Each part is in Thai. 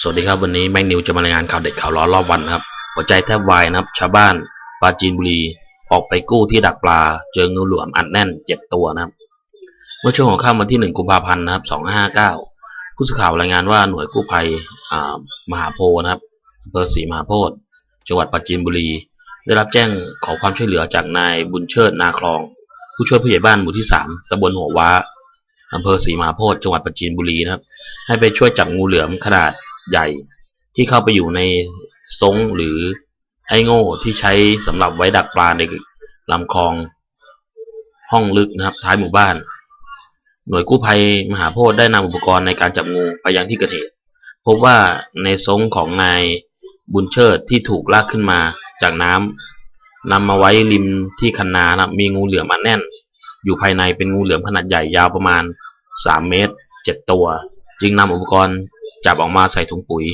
สวัสดีครับ วันนี้แมงนิวจะมารายงานข่าวเด็ดข่าวร้อนรอบวันนะครับหัวใจแทบวายนะครับ ชาวบ้านปราจีนบุรีออกไปกู้ที่ดักปลา เจองูเหลือมอัดแน่นเจ็ดตัวนะครับ เมื่อช่วงของค่ำวันที่หนึ่งกุมภาพันธ์นะครับสองห้าเก้าผู้สื่อข่าวรายงานว่าหน่วยกู้ภัยอ่ามหาโพธิ์นะครับอำเภอศรีมหาโพธิ์จังหวัดปราจีนบุรี ได้รับแจ้งขอความช่วยเหลือจากนายบุญเชิดนาคลอง ผู้ช่วยผู้ใหญ่บ้านหมู่ที่สามตำบลหัวว้าอำเภอศรีมหาโพธิ์จังหวัดปราจีนบุรีนะครับ ให้ไปช่วยจับงูเหลือมขนาด ใหญ่ที่เข้าไปอยู่ในซงหรือไอโง่ที่ใช้สำหรับไว้ดักปลาในลำคลองห้องลึกนะครับ ท้ายหมู่บ้าน หน่วยกู้ภัยมหาโพธิ์ได้นำอุปกรณ์ในการจับงูไปยังที่เกิดเหตุพบว่าในซงของนายบุญเชิดที่ถูกลากขึ้นมาจากน้ำนำมาไว้ริมที่คันนานะมีงูเหลือมอันแน่น อยู่ภายในเป็นงูเหลือมขนาดใหญ่ยาวประมาณ 3 เมตร 7 ตัว จึงนำอุปกรณ์ จับออกมาใส่ถุงปุ๋ย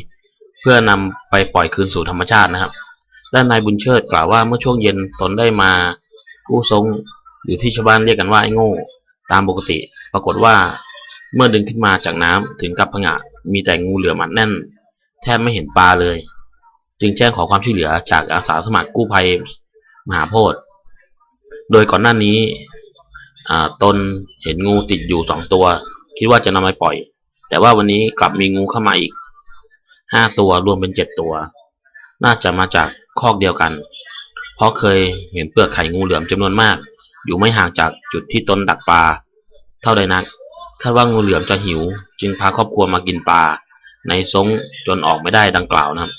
เพื่อนำไปปล่อยคืนสู่ธรรมชาตินะครับ ด้านนายบุญเชิดกล่าวว่าเมื่อช่วงเย็นตนได้มากู้ทรงหรือที่ชาวบ้านเรียกกันว่าไอ้โง่ ตามปกติ ปรากฏว่า เมื่อดึงขึ้นมาจากน้ำถึงกับผงะมีแต่งูเหลือมอัดแน่น แทบไม่เห็นปลาเลย จึงแจ้งขอความช่วยเหลือจากอาสาสมัครกู้ภัยมหาโพธิ์โดยก่อนหน้านี้ตนเห็นงูติดอยู่สองตัว คิดว่าจะนำไปปล่อย แต่ว่าวันนี้กลับมีงูเข้ามาอีกห้าตัวรวมเป็นเจ็ดตัว น่าจะมาจากคอกเดียวกัน เพราะเคยเห็นเปลือกไข่งูเหลือมจำนวนมาก อยู่ไม่ห่างจากจุดที่ตนดักปลา เท่าใดนักคาดว่างูเหลือมจะหิว จึงพาครอบครัวมากินปลา ในซงจนออกไม่ได้ดังกล่าวนะครับ